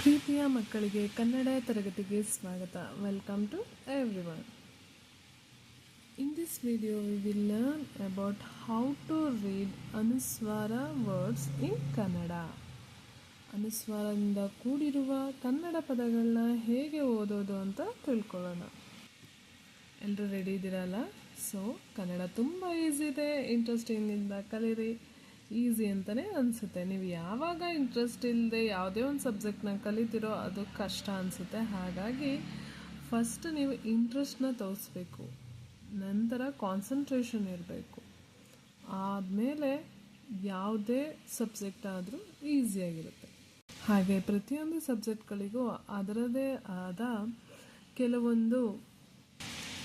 ಪ್ರೀತಿಯ ಮಕ್ಕಳಿಗೆ ಕನ್ನಡ ತರಗತಿಗೆ ಸ್ವಾಗತ. Welcome to everyone in this video we will learn about how to read anusvara words in Kannada ಅನುಸ್ವಾರದಿಂದ ಕೂಡಿರುವ ಕನ್ನಡ ಪದಗಳನ್ನ ಹೇಗೆ ಓದೋದು ಅಂತ ತಿಳ್ಕೊಳ್ಳೋಣ. ಎಲ್ಲರೂ ರೆಡಿ ಇದ್ದೀರಲ್ಲ? ಸೊ ಕನ್ನಡ ತುಂಬ ಈಸಿ ಇದೆ. ಇಂಟ್ರೆಸ್ಟಿಂಗಿಂದ ಕಲೀರಿ. ಈಸಿ ಅಂತಲೇ ಅನಿಸುತ್ತೆ. ನೀವು ಯಾವಾಗ ಇಂಟ್ರೆಸ್ಟ್ ಇಲ್ಲದೆ ಯಾವುದೇ ಒಂದು ಸಬ್ಜೆಕ್ಟ್ನ ಕಲಿತಿರೋ ಅದು ಕಷ್ಟ ಅನಿಸುತ್ತೆ. ಹಾಗಾಗಿ ಫಸ್ಟ್ ನೀವು ಇಂಟ್ರೆಸ್ಟ್ನ ತೋರಿಸ್ಬೇಕು. ನಂತರ ಕಾನ್ಸಂಟ್ರೇಷನ್ ಇರಬೇಕು. ಆದಮೇಲೆ ಯಾವುದೇ ಸಬ್ಜೆಕ್ಟ್ ಆದರೂ ಈಸಿಯಾಗಿರುತ್ತೆ ಹಾಗೆ ಪ್ರತಿಯೊಂದು ಸಬ್ಜೆಕ್ಟ್ಗಳಿಗೂ ಅದರದೇ ಆದ ಕೆಲವೊಂದು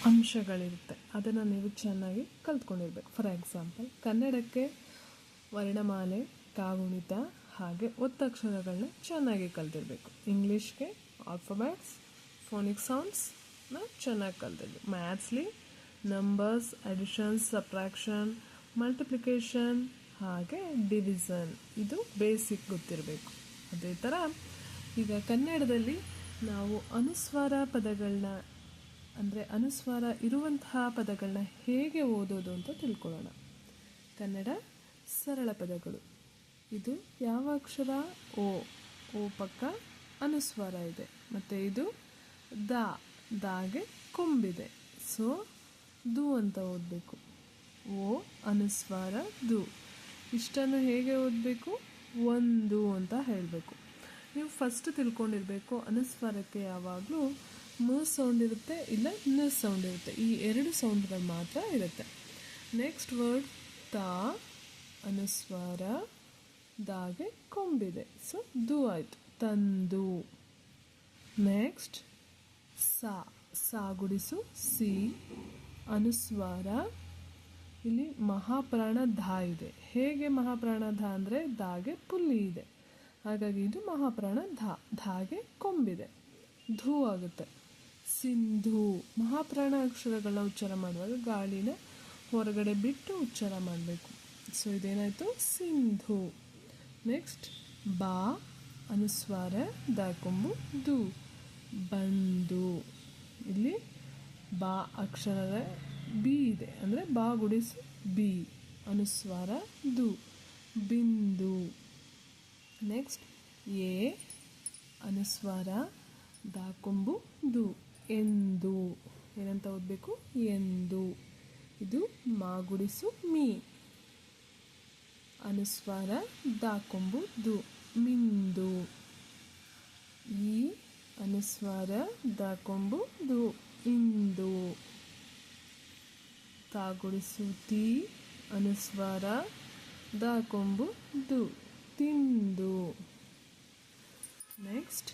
ಅಂಶಗಳಿರುತ್ತೆ. ಅದನ್ನು ನೀವು ಚೆನ್ನಾಗಿ ಕಲ್ತ್ಕೊಂಡಿರ್ಬೇಕು. ಫಾರ್ ಎಕ್ಸಾಂಪಲ್ ಕನ್ನಡಕ್ಕೆ ವರ್ಣಮಾಲೆ, ಕಾಗುಣಿತ ಹಾಗೆ ಒತ್ತಕ್ಷರಗಳನ್ನ ಚೆನ್ನಾಗಿ ಕಲ್ತಿರ್ಬೇಕು. ಇಂಗ್ಲೀಷ್ಗೆ ಆಲ್ಫಾಬೆಟ್ಸ್ ಫೋನಿಕ್ ಸೌಂಡ್ಸ್ನ ಚೆನ್ನಾಗಿ ಕಲ್ತಿರ್ಬೇಕು. ಮ್ಯಾಥ್ಸ್ಲಿ ನಂಬರ್ಸ್ ಅಡಿಷನ್ಸ್ ಸಪ್ರಾಕ್ಷನ್ ಮಲ್ಟಿಪ್ಲಿಕೇಶನ್ ಹಾಗೆ ಡಿವಿಸನ್ ಇದು ಬೇಸಿಕ್ ಗೊತ್ತಿರಬೇಕು. ಅದೇ ಥರ ಈಗ ಕನ್ನಡದಲ್ಲಿ ನಾವು ಅನುಸ್ವಾರ ಪದಗಳನ್ನ ಅಂದರೆ ಅನುಸ್ವಾರ ಇರುವಂತಹ ಪದಗಳನ್ನ ಹೇಗೆ ಓದೋದು ಅಂತ ತಿಳ್ಕೊಳ್ಳೋಣ. ಕನ್ನಡ ಸರಳ ಪದಗಳು. ಇದು ಯಾವ ಅಕ್ಷರ? ಓ. ಓ ಪಕ್ಕ ಅನುಸ್ವಾರ ಇದೆ. ಮತ್ತು ಇದು ದ. ದಾಗೆ ಕೊಂಬಿದೆ. ಸೊ, ದು ಅಂತ ಓದಬೇಕು. ಓ ಅನುಸ್ವಾರ ದು. ಇಷ್ಟನ್ನು ಹೇಗೆ ಓದಬೇಕು? ಒಂದು ಅಂತ ಹೇಳಬೇಕು. ನೀವು ಫಸ್ಟ್ ತಿಳ್ಕೊಂಡಿರಬೇಕು ಅನುಸ್ವಾರಕ್ಕೆ ಯಾವಾಗಲೂ ಮ ಸೌಂಡ್ ಇರುತ್ತೆ ಇಲ್ಲ ನ ಸೌಂಡ್ ಇರುತ್ತೆ. ಈ ಎರಡು ಸೌಂಡ್ಗಳು ಮಾತ್ರ ಇರುತ್ತೆ. ನೆಕ್ಸ್ಟ್ ವರ್ಡ್ ತಾ. ಅನುಸ್ವಾರ ದಾಗೆ ಕೊಂಬಿದೆ. ಸೊ, ದು ಆಯಿತು. ತಂದು. ನೆಕ್ಸ್ಟ್, ಸಾ. ಸಾ ಗುಡಿಸು, ಸಿ. ಅನುಸ್ವಾರ. ಇಲ್ಲಿ ಮಹಾಪ್ರಾಣ ಧಾ ಇದೆ. ಹೇಗೆ ಮಹಾಪ್ರಾಣ ಧಾ ಅಂದರೆ ದಾಗೆ ಪುಲ್ಲಿ ಇದೆ. ಹಾಗಾಗಿ ಇದು ಮಹಾಪ್ರಾಣ ಧಾ. ಧಾಗೆ ಕೊಂಬಿದೆ. ಧೂ ಆಗುತ್ತೆ. ಸಿಂಧು. ಮಹಾಪ್ರಾಣ ಅಕ್ಷರಗಳನ್ನ ಉಚ್ಚಾರ ಮಾಡುವಾಗ ಗಾಳಿನ ಹೊರಗಡೆ ಬಿಟ್ಟು ಉಚ್ಚಾರ ಮಾಡಬೇಕು. ಸೊ ಇದೇನಾಯಿತು ಸಿಂಧು ನೆಕ್ಸ್ಟ್ ಬಾ ಅನುಸ್ವಾರ ದಾಕೊಂಬು ದು ಬಂದು ಇಲ್ಲಿ ಬಾ ಅಕ್ಷರದ ಬಿ ಇದೆ. ಅಂದರೆ ಬಾ ಗುಡಿಸು ಬಿ ಅನುಸ್ವಾರ ದು ಬಿಂದು ನೆಕ್ಸ್ಟ್ ಎ ಅನುಸ್ವಾರ ದಾಕೊಂಬು ದು ಎಂದು ಏನಂತ ಓದಬೇಕು? ಎಂದು ಇದು ಮಾಗುಡಿಸು ಮೀ. ಅನುಸ್ವಾರ ದಾಕೊಂಬು ದು. ಮಿಂದು. ಈ ಅನುಸ್ವಾರ ದಾಕೊಂಬು ದು. ಇಂದು. ತಾಗುಡಿಸು ತಿ ಅನುಸ್ವಾರ ದಾಕೊಂಬು ದು. ತಿಂದು. ನೆಕ್ಸ್ಟ್,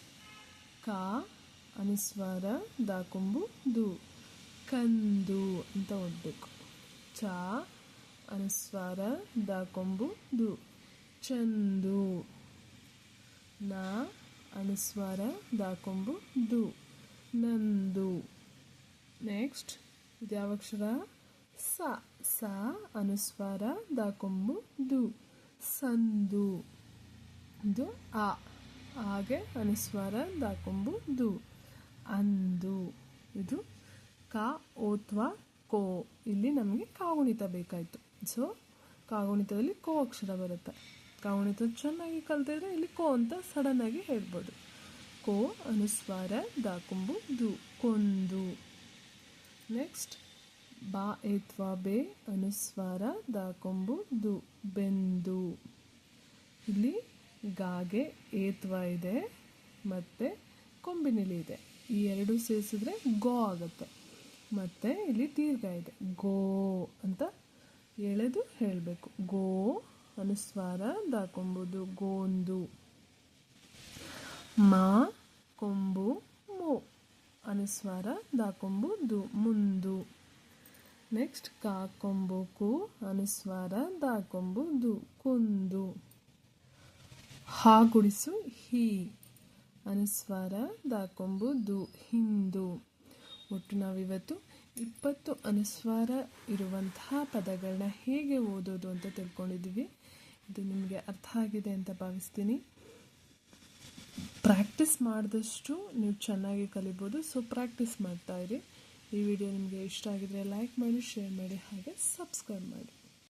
ಕಾ ಅನುಸ್ವಾರ ದಾಕೊಂಬು ದು. ಕಂದು ಅಂತ ಓದಬೇಕು ಚಾ ಅನುಸ್ವಾರ ದಾಕೊಂಬು ದು. ಚಂದು. ನಾ, ಅನುಸ್ವಾರ ದಾಕೊಂಬು ದು. ನಂದು. ನೆಕ್ಸ್ಟ್, ಇದು ಯಾವ ಅಕ್ಷರ? ಸ ಸ, ಅನುಸ್ವಾರ ದಾಕೊಂಬು ದು. ಸಂದು. ಇದು ಆ. ಹಾಗೆ ಅನುಸ್ವಾರ ದಾಕೊಂಬು ದು. ಅಂದು. ಇದು ಕ ಓತ್ವ ಕೋ, ಇಲ್ಲಿ ನಮಗೆ ಕಾಗುಣಿತ ಬೇಕಾಯಿತು. ಸೊ ಕಾಗುಣಿತದಲ್ಲಿ ಕೋ ಅಕ್ಷರ ಬರುತ್ತೆ. ಕಾಗುಣಿತ ಚೆನ್ನಾಗಿ ಕಲ್ತಿದ್ರೆ ಇಲ್ಲಿ ಕೋ ಅಂತ ಸಡನ್ನಾಗಿ ಹೇಳ್ಬೋದು. ಕೋ ಅನುಸ್ವಾರ ದಾಕುಂಬು ದು, ಕೊಂದು. ನೆಕ್ಸ್ಟ್ ಬಾ ಏತ್ವಾ ಬೇ ಅನುಸ್ವಾರ ದಾಕೊಂಬು ದು, ಬೆಂದು. ಇಲ್ಲಿ ಗಾಗೆ ಏತ್ವ ಇದೆ, ಮತ್ತು ಕೊಂಬಿನಿಲಿ ಇದೆ. ಈ ಎರಡು ಸೇರಿಸಿದ್ರೆ ಗೋ ಆಗುತ್ತೆ. ಮತ್ತು ಇಲ್ಲಿ ದೀರ್ಘ ಇದೆ. ಗೋ ಅಂತ ಎಳೆದು ಹೇಳಬೇಕು. ಗೋ ಅನುಸ್ವಾರ ದಾಕೊಂಬುದು. ಗೋಂದು. ಮಾ ಕೊಂಬು ಮೋ ಅನುಸ್ವಾರ ದಾಕೊಂಬುದು. ಮುಂದು. ನೆಕ್ಸ್ಟ್ ಕಾ ಕೊಂಬು ಕು ಅನುಸ್ವಾರ ದಾಕೊಂಬುದು. ಕುಂದು. ಹಾಗುಡಿಸು ಹಿ ಅನುಸ್ವಾರ ದಾಕೊಂಬುದು. ಹಿಂದು. ಒಟ್ಟು ನಾವಿವತ್ತು ಇಪ್ಪತ್ತು ಅನುಸ್ವಾರ ಇರುವಂತಹ ಪದಗಳನ್ನ ಹೇಗೆ ಓದೋದು ಅಂತ ತಿಳ್ಕೊಂಡಿದ್ದೀವಿ. ಇದು ನಿಮಗೆ ಅರ್ಥ ಆಗಿದೆ ಅಂತ ಭಾವಿಸ್ತೀನಿ. ಪ್ರಾಕ್ಟೀಸ್ ಮಾಡಿದಷ್ಟು ನೀವು ಚೆನ್ನಾಗಿ ಕಲಿಬೋದು. ಸೊ, ಪ್ರಾಕ್ಟೀಸ್ ಇರಿ. ಈ ವಿಡಿಯೋ ನಿಮಗೆ ಇಷ್ಟ ಆಗಿದ್ರೆ ಲೈಕ್ ಮಾಡಿ, ಶೇರ್ ಮಾಡಿ, ಹಾಗೆ ಸಬ್ಸ್ಕ್ರೈಬ್ ಮಾಡಿ.